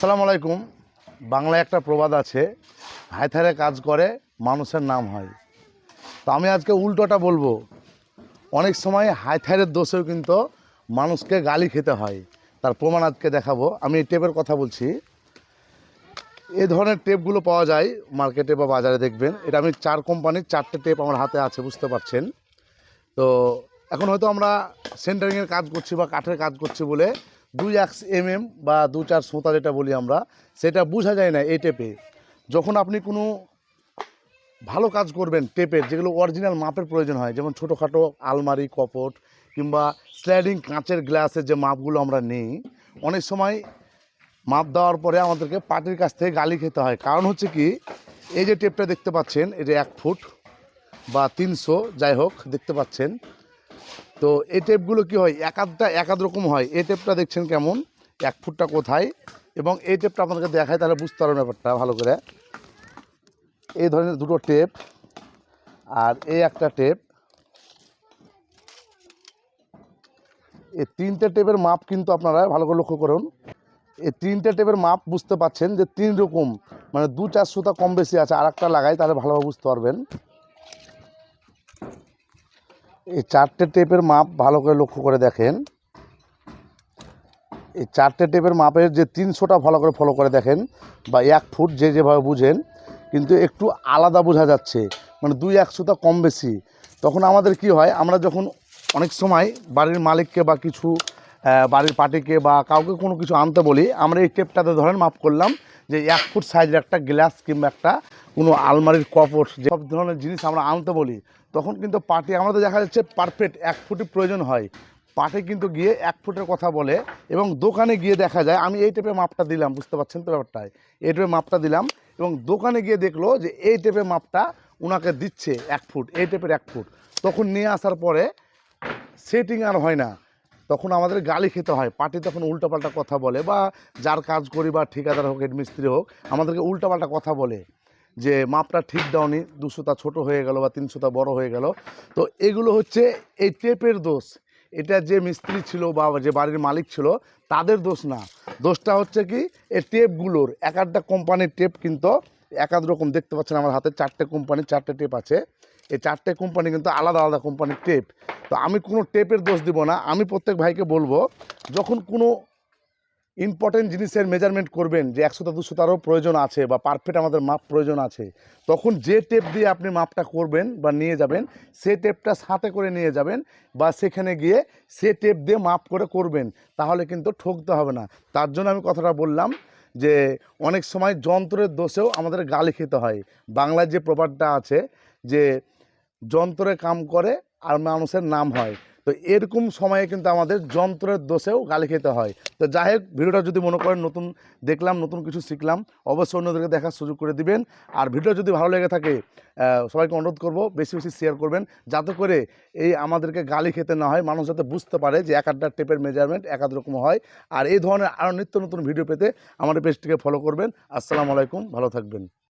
আসসালামু আলাইকুম। বাংলায় একটা প্রবাদ আছে, হায়থারে কাজ করে, মানুষের নাম হয়। তো আমি আজকে উল্টোটা বলব। অনেক সময় হায়থারের দোষেও কিন্তু মানুষকে গালি খেতে হয়। তার প্রমাণ আজকে দেখাবো। আমি এই টেপের কথা বলছি। এই ধরনের টেপগুলো পাওয়া যায় মার্কেটে বা বাজারে দেখবেন। এটা আমি চার কোম্পানির চারটে টেপ আমার হাতে আছে, বুঝতে পারছেন। তো এখন হয়তো আমরা সেন্টারিংয়ের কাজ করছি বা কাঠের কাজ করছি বলে দুই এক এম এম বা দু চার সোঁতা যেটা বলি আমরা, সেটা বোঝা যায় না এই টেপে যখন আপনি কোনো ভালো কাজ করবেন টেপের যেগুলো অরিজিনাল মাপের প্রয়োজন হয়, যেমন ছোটোখাটো আলমারি, কপট কিংবা স্লাইডিং কাঁচের গ্লাসের যে মাপগুলো আমরা নেই, অনেক সময় মাপ দেওয়ার পরে আমাদেরকে পার্টির কাছ থেকে গালি খেতে হয়। কারণ হচ্ছে কি, এই যে টেপটা দেখতে পাচ্ছেন এটা এক ফুট বা তিনশো, যাই হোক, দেখতে পাচ্ছেন তো এই টেপগুলো কি হয়? এক আধটা এক আধ রকম হয়। এই টেপটা দেখছেন কেমন? এক ফুটটা কোথায়? এবং এই টেপটা আপনাদেরকে দেখায়, তাহলে বুঝতে পারবেন ব্যাপারটা ভালো করে। এই ধরনের দুটো টেপ আর এই একটা টেপ এই তিনটে টেপের মাপ কিন্তু আপনারা ভালো করে লক্ষ্য করুন। এই তিনটে টেপের মাপ বুঝতে পাচ্ছেন যে তিন রকম মানে দু চার সুতা কম বেশি আছে আর একটা লাগাই তাহলে ভালোভাবে বুঝতে পারবেন। এই চারটে টেপের মাপ ভালো করে লক্ষ্য করে দেখেন। এই চারটে টেপের মাপের যে তিনশোটা ভালো করে ফলো করে দেখেন বা এক ফুট যে যেভাবে বুঝেন, কিন্তু একটু আলাদা বোঝা যাচ্ছে মানে দুই একশোটা কম বেশি। তখন আমাদের কি হয়, আমরা যখন অনেক সময় বাড়ির মালিককে বা কিছু বাড়ির পার্টিকে বা কাউকে কোনো কিছু আনতে বলি, আমরা এই টেপটাতে ধরেন মাপ করলাম যে এক ফুট সাইজের একটা গ্লাস কিংবা একটা কোনো আলমারির কপট যে সব ধরনের জিনিস আমরা আনতে বলি তখন কিন্তু পার্টি, আমাদের দেখা যাচ্ছে পারফেক্ট এক ফুটই প্রয়োজন হয়। পাটে কিন্তু গিয়ে এক ফুটের কথা বলে এবং দোকানে গিয়ে দেখা যায়, আমি এই টেপে মাপটা দিলাম, বুঝতে পারছেন তো ব্যাপারটায় এই টেপে মাপটা দিলাম এবং দোকানে গিয়ে দেখল যে এই টেপে মাপটা ওনাকে দিচ্ছে এক ফুট, এই টেপের এক ফুট। তখন নিয়ে আসার পরে সেটিং আর হয় না। তখন আমাদের গালি খেতে হয়। পার্টি তখন উল্টাপাল্টা কথা বলে বা যার কাজ করি বা ঠিকাদার হোক, হেড মিস্ত্রি হোক, আমাদেরকে উল্টাপাল্টা কথা বলে। যে মাপটা ঠিক দাওনি, দুশোটা ছোট হয়ে গেল বা তিনশোটা বড় হয়ে গেল। তো এগুলো হচ্ছে এই টেপের দোষ। এটা যে মিস্ত্রি ছিল বা যে বাড়ির মালিক ছিল, তাদের দোষ না। দোষটা হচ্ছে কি, এই টেপগুলোর এক আধটা কোম্পানির টেপ কিন্তু এক আধ রকম, দেখতে পাচ্ছেন আমার হাতে চারটে কোম্পানির চারটে টেপ আছে। এই চারটে কোম্পানি কিন্তু আলাদা আলাদা কোম্পানির টেপ। তো আমি কোনো টেপের দোষ দিব না। আমি প্রত্যেক ভাইকে বলব, যখন কোনো ইম্পর্টেন্ট জিনিসের মেজারমেন্ট করবেন যে একশোটা দুশোটারও প্রয়োজন আছে বা পারফেক্ট আমাদের মাপ প্রয়োজন আছে, তখন যে টেপ দিয়ে আপনি মাপটা করবেন বা নিয়ে যাবেন সে টেপটা সাথে করে নিয়ে যাবেন বা সেখানে গিয়ে সে টেপ দিয়ে মাপ করে করবেন, তাহলে কিন্তু ঠকতে হবে না। তার জন্য আমি কথাটা বললাম যে অনেক সময় যন্ত্রের দোষেও আমাদের গালি খেতে হয়। বাংলায় যে প্রবাদটা আছে যে যন্ত্রে কাম করে আর মানুষের নাম হয়। তো এরকম সময়ে কিন্তু আমাদের যন্ত্রের দোষেও গালি খেতে হয়। তো যাই হোক, ভিডিওটা যদি মনে করেন নতুন, দেখলাম, নতুন কিছু শিখলাম, অবশ্যই অন্যদেরকে দেখার সুযোগ করে দিবেন। আর ভিডিও যদি ভালো লেগে থাকে সবাইকে অনুরোধ করব, বেশি বেশি শেয়ার করবেন, যাতে করে এই আমাদেরকে গালি খেতে না হয়, মানুষ যাতে বুঝতে পারে যে এক আধটা টেপের মেজারমেন্ট এক আধ রকম হয়। আর এই ধরনের আরও নিত্য নতুন ভিডিও পেতে আমাদের পেজটিকে ফলো করবেন। আসসালামু আলাইকুম, ভালো থাকবেন।